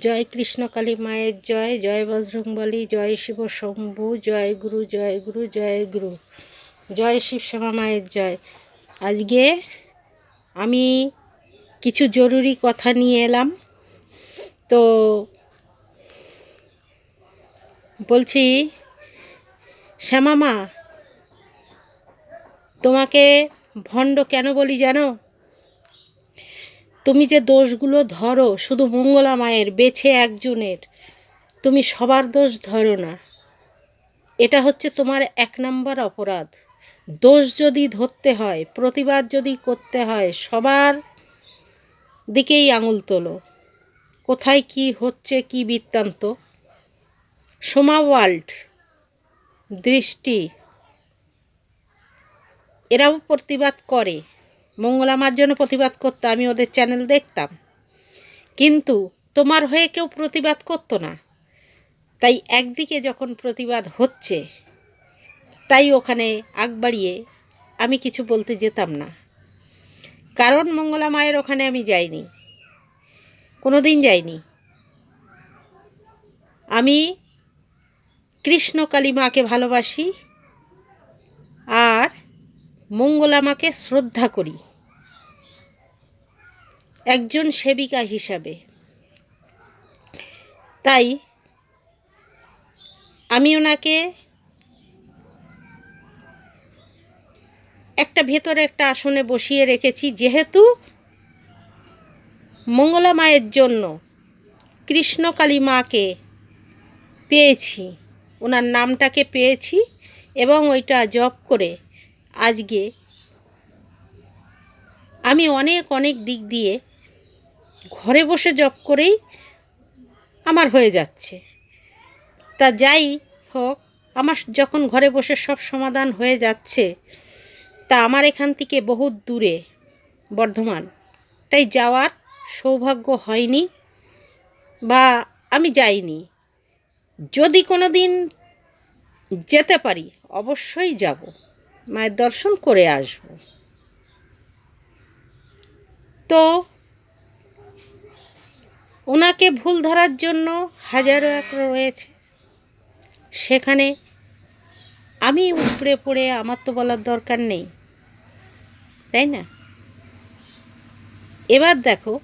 জয় কৃষ্ণকালী মায়ের জয় জয় বজরংবলী, জয় শিব শম্ভু, জয় গুরু জয় গুরু জয় গুরু। জয় শিব শ্যামা মায়ের জয়। আজকে আমি কিছু জরুরি কথা নিয়ে এলাম। তো বলছি, শ্যামা মা, তোমাকে ভণ্ড কেন বলি জানো? তুমি যে দোষগুলো ধরো, শুধু মঙ্গলা মায়ের, বেছে একজনের। তুমি সবার দোষ ধরো না। এটা হচ্ছে তোমার এক নম্বর অপরাধ। দোষ যদি ধরতে হয়, প্রতিবাদ যদি করতে হয়, সবার দিকেই আঙুল তোলো। কোথায় কি হচ্ছে, কি বৃত্তান্ত? সোমা ওয়ার্ল্ড, দৃষ্টি। এরাও প্রতিবাদ করে। মঙ্গলামার জন্য প্রতিবাদ করতো, আমি ওদের চ্যানেল দেখতাম। কিন্তু তোমার হয়ে কেউ প্রতিবাদ করতো না। তাই একদিকে যখন প্রতিবাদ হচ্ছে, তাই ওখানে আগ বাড়িয়ে আমি কিছু বলতে যেতাম না। কারণ মঙ্গলা মায়ের ওখানে আমি যাইনি। কোনো দিন যাইনি। আমি কৃষ্ণকালী মাকে ভালোবাসি মঙ্গলামাকে শ্রদ্ধা করি। একজন সেবিকা হিসাবে। তাই আমি ওনাকে একটা ভেতরে একটা আসনে বসিয়ে রেখেছি, যেহেতু মঙ্গলা মায়ের জন্য কৃষ্ণকালী মাকে পেয়েছি, ওনার নামটাকে পেয়েছি এবং ওইটা জপ করে আজকে আমি অনেক অনেক দিক দিয়ে ঘরে বসে জব করেই আমার হয়ে যাচ্ছে। তা যাই হোক, আমার যখন ঘরে বসে সব সমাধান হয়ে যাচ্ছে, তা আমার এখান থেকে বহুত দূরে বর্ধমান। তাই যাওয়ার সৌভাগ্য হয়নি বা আমি যাইনি। যদি কোনো দিন যেতে পারি, অবশ্যই যাব। মায়ের দর্শন করে আসব। তো ওনাকে ভুল ধরার জন্য হাজারো এক রয়েছে। সেখানে আমি উপরে পড়ে, আমার তো বলার দরকার নেই। তাই না? এবার দেখো,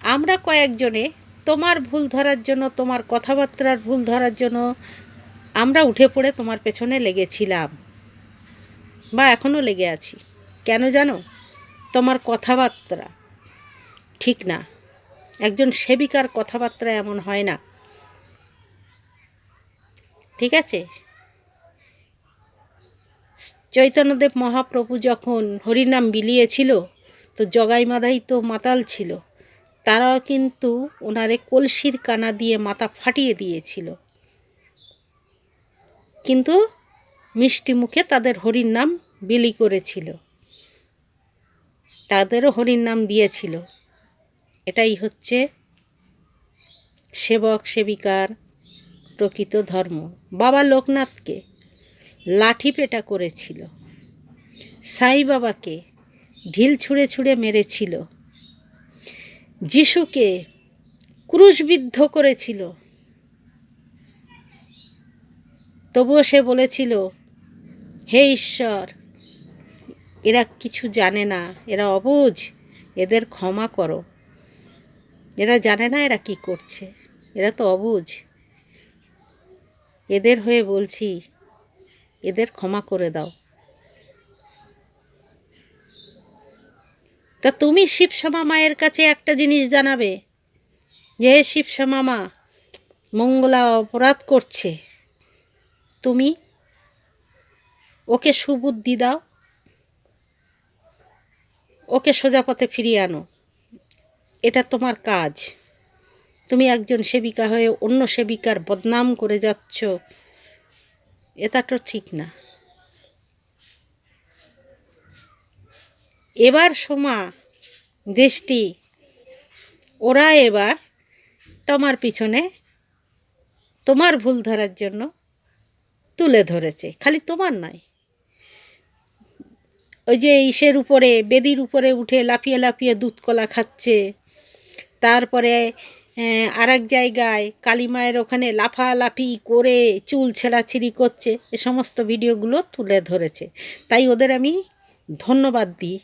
আমরা কয়েকজনে তোমার ভুল ধরার জন্য, তোমার কথাবার্তার ভুল ধরার জন্য আমরা উঠে পড়ে তোমার পেছনে লেগেছিলাম। বা এখনও লেগে আছি। কেন জানো? তোমার কথাবার্তা। ঠিক না। একজন সেবিকার কথাবার্তা এমন হয় না। ঠিক আছে? চৈতন্যদেব মহাপ্রভু যখন হরিনাম বিলিয়েছিল, তো জগাই মাদাই তো মাতাল ছিল। তারাও কিন্তু ওনারে কলসির কানা দিয়ে মাথা ফাটিয়ে দিয়েছিল। কিন্তু মিষ্টি মুখে তাদের হরির নাম বিলি করেছিল। তাদেরও হরির নাম দিয়েছিল। এটাই হচ্ছে সেবক, সেবিকার প্রকৃত ধর্ম। বাবা লোকনাথকে লাঠি পেটা করেছিল। সাই বাবাকে ঢিল ছুঁড়ে ছুঁড়ে মেরেছিল। যিশুকে ক্রুশবিদ্ধ করেছিল। তবুও সে বলেছিল হে ঈশ্বর, এরা কিছু জানে না, এরা অবুঝ, এদের ক্ষমা করো। এরা জানে না এরা কি করছে, এরা তো অবুঝ। এদের হয়ে বলছি, এদের ক্ষমা করে দাও। তা তুমি শিবশ্যামা মায়ের কাছে একটা জিনিস জানাবে, যে শিবশ্যামা মা মঙ্গলা অপরাধ করছে। তুমি ওকে সুবুদ্ধি দাও। ওকে সোজা পথে ফিরিয়ে আনো। এটা তোমার কাজ। তুমি একজন সেবিকা হয়ে অন্য সেবিকার বদনাম করে যাচ্ছ। এটা তো ঠিক না। এবার সোমা, দেশটি, ওরা এবার তোমার পিছনে তোমার ভুল ধরার জন্য তুলে ধরেছে। খালি তোমার নয় ওই যে ইসের উপরে, বেদির উপরে উঠে লাফিয়ে লাফিয়ে দুধ কলা খাচ্ছে। তারপরে আর এক জায়গায় কালী মায়ের ওখানে লাফালাফি করে চুল ছেঁড়াছিড়ি করছে, এ সমস্ত ভিডিওগুলো তুলে ধরেছে। তাই ওদের আমি ধন্যবাদ দিই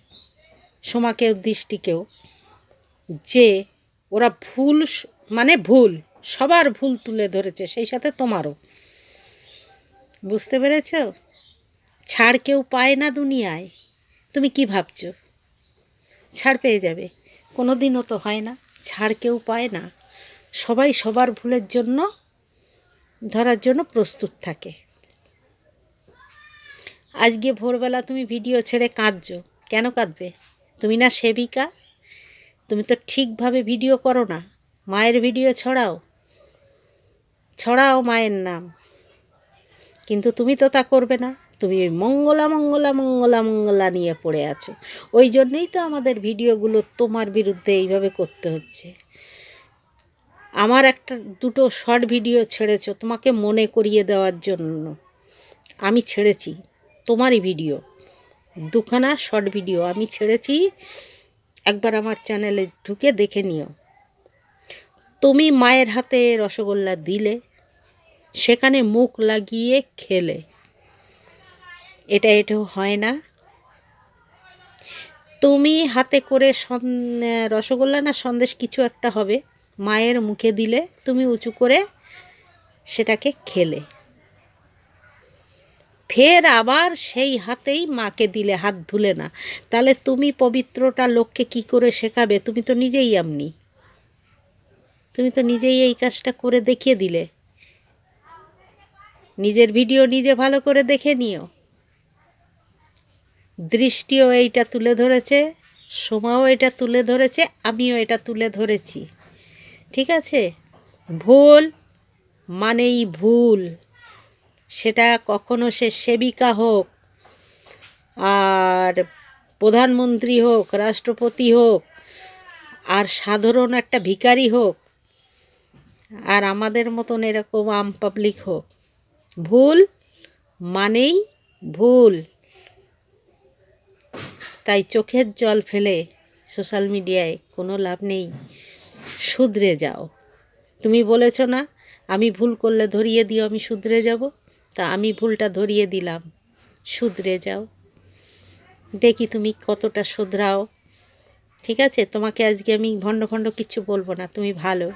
সোমাকেও, দৃষ্টিকেও, যে ওরা ভুল মানে ভুল, সবার ভুল তুলে ধরেছে, সেই সাথে তোমারও। বুঝতে পেরেছ? ছাড় কেউ পায় না দুনিয়ায়। তুমি কি ভাবছ? ছাড় পেয়ে যাবে। কোনো দিনও তো হয় না, ছাড় কেউ পায় না। সবাই সবার ভুলের জন্য, ধরার জন্য প্রস্তুত থাকে। আজকে ভোরবেলা তুমি ভিডিও ছেড়ে কাঁদছো। কেন কাঁদবে? তুমি না সেবিকা? তুমি তো ঠিকভাবে ভিডিও করো না। মায়ের ভিডিও ছড়াও। ছড়াও মায়ের নাম। কিন্তু তুমি তো তা করবে না। তুমি ওই মঙ্গলা মঙ্গলা মঙ্গলা মঙ্গলা নিয়ে পড়ে আছো। ওই জন্যেই তো আমাদের ভিডিওগুলো তোমার বিরুদ্ধে এইভাবে করতে হচ্ছে। আমার একটা দুটো শর্ট ভিডিও ছেড়েছো তোমাকে মনে করিয়ে দেওয়ার জন্য। আমি ছেড়েছি তোমারই ভিডিও। দুখানা শর্ট ভিডিও আমি ছেড়েছি। একবার আমার চ্যানেলে ঢুকে দেখে নিও। তুমি মায়ের হাতে রসগোল্লা দিলে, সেখানে মুখ লাগিয়ে খেলে। এটা এটাও হয় না। তুমি হাতে করে রসগোল্লা না সন্দেশ কিছু একটা হবে, মায়ের মুখে দিলে তুমি উঁচু করে সেটাকে খেলে। ফের আবার সেই হাতেই মাকে দিলে, হাত ধুলে না। তাহলে তুমি পবিত্রটা লোককে কি করে শেখাবে? তুমি তো নিজেই আমনি তুমি তো নিজেই এই কাজটা করে দেখিয়ে দিলে। নিজের ভিডিও নিজে ভালো করে দেখে নিও। দৃষ্টিও এইটা তুলে ধরেছে সোমাও এটা তুলে ধরেছে, আমিও এটা তুলে ধরেছি। ঠিক আছে? ভুল মানেই ভুল। সেটা কখনো সে সেবিকা হোক, আর প্রধানমন্ত্রী হোক, রাষ্ট্রপতি হোক, আর সাধারণ একটা ভিখারি হোক, আর আমাদের মতন এরকম আম পাবলিক হোক। ভুল মানেই ভুল। তাই চোখের জল ফেলে সোশ্যাল মিডিয়ায় কোনো লাভ নেই। শুধরে যাও। তুমি বলেছ না, আমি ভুল করলে ধরিয়ে দিও, আমি শুধরে যাব? তা আমি ভুলটা ধরিয়ে দিলাম। শুধরে যাও। দেখি তুমি কতটা শুধরাও। ঠিক আছে, তোমাকে আজকে আমি ভণ্ড ভণ্ড কিচ্ছু বলব না, তুমি ভালো।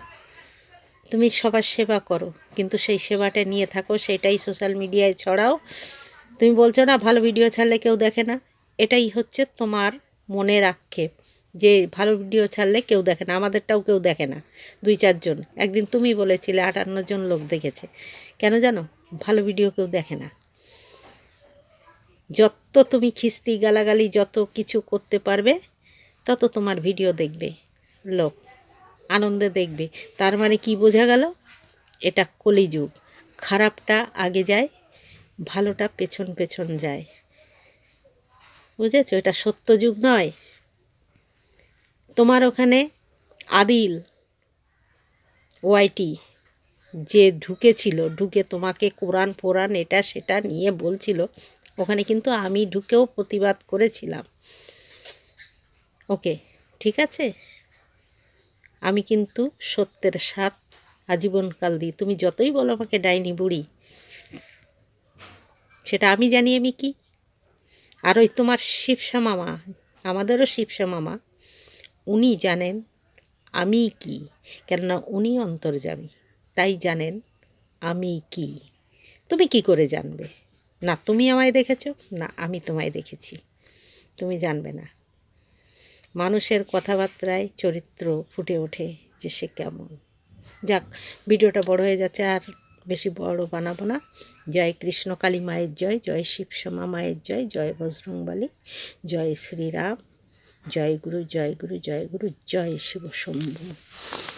তুমি সবার সেবা করো, কিন্তু সেই সেবাটা নিয়ে থাকো, সেটাই সোশ্যাল মিডিয়ায় ছড়াও। তুমি বলছো না, ভালো ভিডিও ছাড়লে কেউ দেখে না? এটাই হচ্ছে তোমার মনের আক্ষেপ, যে ভালো ভিডিও ছাড়লে কেউ দেখে না, আমাদেরটাও কেউ দেখে না, দুই চারজন। একদিন তুমি বলেছিলে আটান্ন জন লোক দেখেছে। কেন জানো? ভালো ভিডিও কেউ দেখে না। যত তুমি খিস্তি গালাগালি যত কিছু করতে পারবে, তত তোমার ভিডিও দেখবে লোক, আনন্দে দেখবে। তার মানে কি বোঝা গেল? এটা কলিযুগ। খারাপটা আগে যায়, ভালোটা পেছন পেছন যায়। বুঝেছ? এটা সত্য যুগ নয়। তোমার ওখানে আদিল, ওয়াইটি, যে ঢুকেছিল, ঢুকে তোমাকে কোরআন ফোরান এটা সেটা নিয়ে বলছিল, ওখানে কিন্তু আমি ঢুকেও প্রতিবাদ করেছিলাম। ওকে, ঠিক আছে? আমি কিন্তু সত্যের স্বাদ আজীবনকাল দিই। তুমি যতই বলো আমাকে ডাইনি বুড়ি, সেটা আমি জানি আমি কি? আর ওই তোমার শিবসা মামা, আমাদেরও শিবসা মামা উনি জানেন আমি কি, কেননা উনি অন্তর্যামী, তাই জানেন আমি কি। তুমি কি করে জানবে? না, তুমি আমায় দেখেছ, না, আমি তোমায় দেখেছি। তুমি জানবে না। মানুষের কথাবার্তায় চরিত্র ফুটে ওঠে যে সে কেমন। যাক, ভিডিওটা বড় হয়ে যাচ্ছে আর বেশি বড় বানাবো না। জয় কৃষ্ণ, কালী মায়ের জয় জয় শিবশ্যামা মায়ের জয় জয় বজরংবালী, জয় শ্রীরাম, জয় গুরু জয় গুরু জয় গুরু, জয় শিব শম্ভু